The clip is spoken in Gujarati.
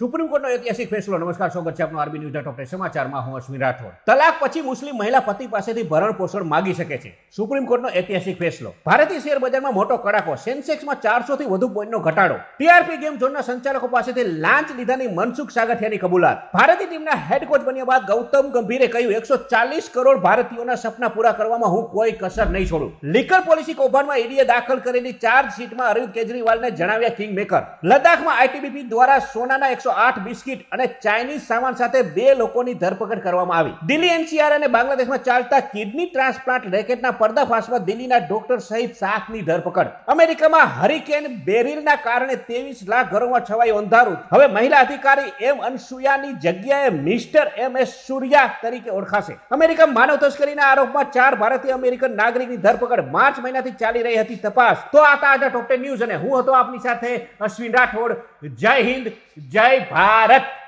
સુપ્રીમ કોર્ટનો ઐતિહાસિક ફેસલો. નમસ્કાર, સ્વાગત છે આપનું આરબી ન્યૂઝ ડોક્ટર સમાચારમાં હું અશ્વિન રાઠોડ. તલાક પછી મુસ્લિમ મહિલા પતિ પાસેથી ભરણ પોષણ માગી શકે છે. સુપ્રીમ કોર્ટનો ઐતિહાસિક ફેસલો. ભારતીય શેર બજારમાં મોટો કડાકો, સેન્સેક્સમાં ચારસો થી વધુ પોઈન્ટનો ઘટાડો. ટીઆરપી ગેમ ઝોનના સંચાલકો પાસેથી લાંચ લીધાની મનસુખ સાગઠિયાની કબૂલાત. ભારતીય ટીમના હેડ કોચ બન્યા બાદ ગૌતમ ગંભીરે કહ્યું, એકસો ચાલીસ કરોડ ભારતીયોના સપના પૂરા કરવામાં હું કોઈ કસર નહીં છોડું. લીકર પોલિસી કૌભાંડમાં ઈડીએ દાખલ કરેલી ચાર્જ શીટમાં અરવિંદ કેજરીવાલને જણાવ્યા કિંગ મેકર લદ્દાખમાં આઈટીબીપી દ્વારા સોનાના એકસો આઠ બિસ્કિટ અને ચાઇનીઝ સામાન સાથે બે લોકોની ધરપકડ કરવામાં આવી. દિલ્હી એનસીઆર અને બાંગ્લાદેશમાં ચાલતા કિડની ટ્રાન્સપ્લાન્ટ રેકેટના પર્દાફાશમાં દિલ્હીના ડોક્ટર સહિત સાતની ધરપકડ. અમેરિકામાં હરિકેન બેરિલના કારણે ત્રેવીસ લાખ ઘરોમાં છવાયું અંધારું. હવે મહિલા અધિકારી એમ અનસુયાની જગ્યાએ મિસ્ટર એમ એસ સૂર્યા તરીકે ઓળખાશે. અમેરિકા માનવ તસ્કરીના આરોપમાં ચાર ભારતીય અમેરિકન નાગરિકની ધરપકડ માર્ચ મહિનાથી ચાલી રહી હતી તપાસ. તો આ તાજા ટોપ ટેન ન્યૂઝ અને હું હતો આપની સાથે અશ્વિન રાઠોડ. જય હિન્દ, જય ભારત.